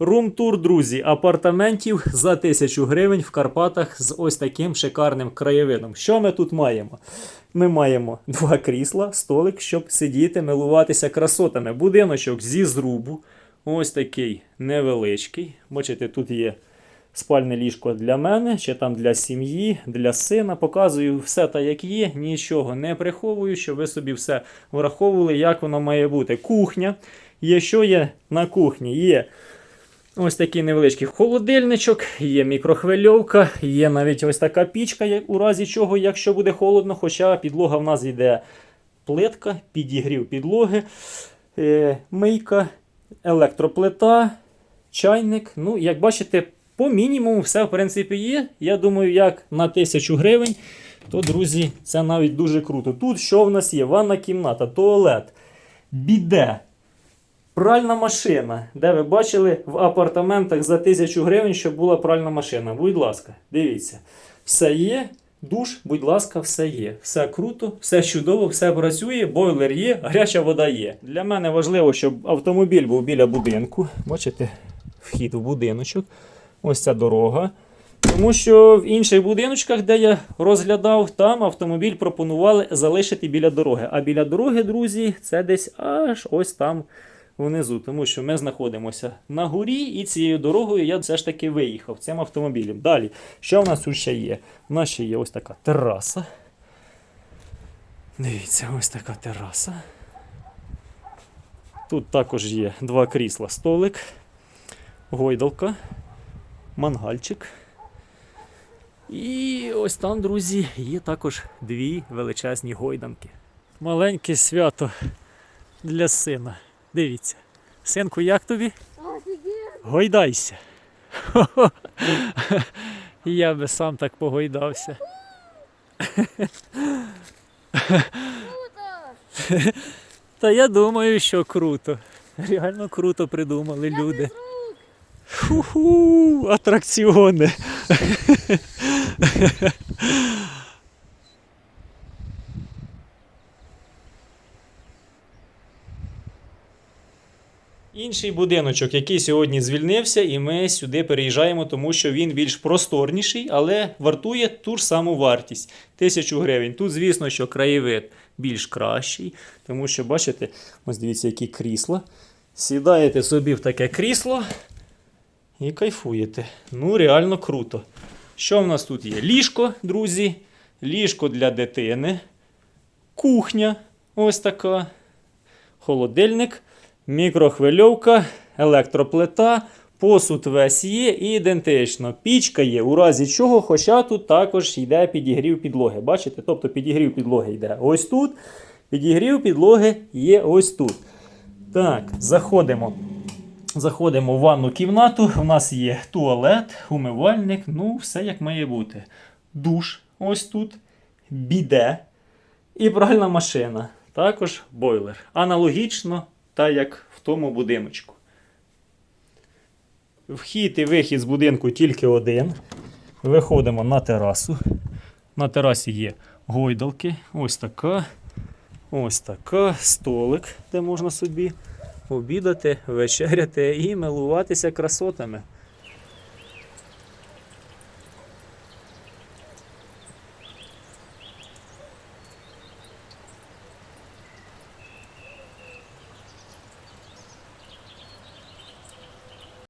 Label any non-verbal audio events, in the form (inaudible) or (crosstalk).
Рум-тур, друзі, апартаментів за тисячу гривень в Карпатах з ось таким шикарним краєвидом. Що ми тут маємо? Ми маємо два крісла, столик, щоб сидіти, милуватися красотами. Будиночок зі зрубу. Ось такий невеличкий. Бачите, тут є спальне ліжко для мене, чи там для сім'ї, для сина. Показую все так, як є, нічого не приховую, щоб ви собі все враховували, як воно має бути. Кухня. Є що є на кухні? Є ось такий невеличкий холодильничок, є мікрохвильовка, є навіть ось така пічка, у разі чого, якщо буде холодно, хоча підлога в нас йде плитка, підігрів підлоги, е, мийка, електроплита, чайник. Ну, як бачите, по мінімуму все в принципі є. Я думаю, як на тисячу гривень, то, друзі, це навіть дуже круто. Тут що в нас є? Ванна кімната, туалет, біде. Пральна машина, де ви бачили в апартаментах за тисячу гривень, щоб була пральна машина. Будь ласка, дивіться. Все є, душ, будь ласка, все є. Все круто, все чудово, все працює, бойлер є, гаряча вода є. Для мене важливо, щоб автомобіль був біля будинку. Бачите, вхід в будиночок. Ось ця дорога. Тому що в інших будиночках, де я розглядав, там автомобіль пропонували залишити біля дороги. А біля дороги, друзі, це десь аж ось там внизу. Тому що ми знаходимося на горі, і цією дорогою я все ж таки виїхав цим автомобілем. Далі, що в нас тут ще є? У нас ще є ось така тераса. Дивіться, ось така тераса. Тут також є два крісла, столик, гойдалка, мангальчик. І ось там, друзі, є також дві величезні гойданки. Маленьке свято для сина. Дивіться. Синку, як тобі? Гойдайся. (laughs) Я би сам так погойдався. (laughs) Та я думаю, що круто. Реально круто придумали люди. Ху-ху, атракціони. (laughs) Інший будиночок, який сьогодні звільнився, і ми сюди переїжджаємо, тому що він більш просторніший, але вартує ту ж саму вартість тисячу гривень. Тут, звісно, що краєвид більш кращий, тому що, бачите, ось дивіться, які крісла. Сідаєте собі в таке крісло і кайфуєте. Ну, реально круто. Що в нас тут є? Ліжко, друзі, ліжко для дитини, кухня ось така, холодильник, мікрохвильовка, електроплита, посуд весь є і ідентично. Пічка є, у разі чого, хоча тут також йде підігрів підлоги. Бачите? Тобто підігрів підлоги йде ось тут. Підігрів підлоги є ось тут. Так, заходимо. Заходимо в ванну кімнату. У нас є туалет, умивальник, ну, все як має бути. Душ ось тут, біде і пральна машина. Також бойлер. Аналогічно, так як в тому будиночку. Вхід і вихід з будинку тільки один. Виходимо на терасу. На терасі є гойдалки. Ось така. Ось така. Столик, де можна собі обідати, вечеряти і милуватися красотами.